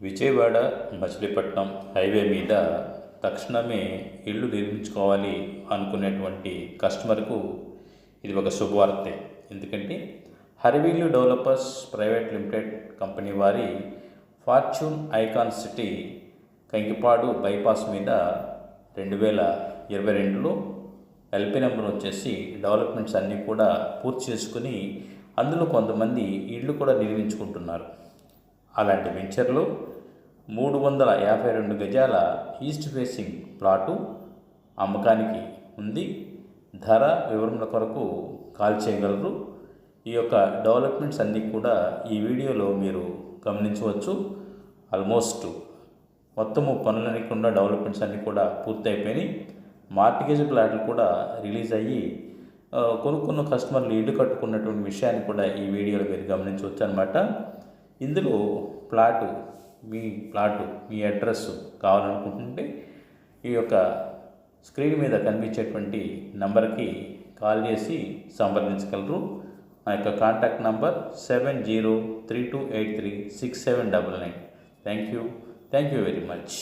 Vijayawada Machilipatnam highway మీద తక్షణమే ఇల్లు నిర్మించుకోవాలి అనుకునేటువంటి కస్టమర్కు ఇది ఒక శుభవార్తే. ఎందుకంటే హరివీలు డెవలపర్స్ ప్రైవేట్ లిమిటెడ్ కంపెనీ వారి fortune icon city Kankipadu bypass మీద రెండు వేల ఇరవై రెండులో ఎల్పి నెంబర్ వచ్చేసి డెవలప్మెంట్స్ అన్నీ కూడా పూర్తి చేసుకుని అందులో కొంతమంది ఇళ్ళు కూడా నిర్మించుకుంటున్నారు. అలాంటి వెంచర్లో మూడు వందల యాభై రెండు గజాల ఈస్ట్ ఫేసింగ్ ప్లాటు అమ్మకానికి ఉంది. ధర వివరముల కొరకు కాల్ చేయగలరు. ఈ యొక్క డెవలప్మెంట్స్ అన్నీ కూడా ఈ వీడియోలో మీరు గమనించవచ్చు. ఆల్మోస్ట్ మొత్తము పనులన్నీ కూడా డెవలప్మెంట్స్ అన్నీ కూడా పూర్తయిపోయినాయి. మార్టిగేజ్ ప్లాట్లు కూడా రిలీజ్ అయ్యి కొనుక్కున్న కస్టమర్లు ఇల్లు కట్టుకున్నటువంటి విషయాన్ని కూడా ఈ వీడియోలో మీరు గమనించవచ్చు అనమాట ఇందులో ప్లాటు మీ ప్లాటు మీ అడ్రస్ కావాలనుకుంటుంటే ఈ యొక్క స్క్రీన్ మీద కనిపించేటువంటి నంబర్కి కాల్ చేసి సంప్రదించగలరు. మా యొక్క contact number seven zero three two eight three six seven double nine. Thank you. Thank you very much.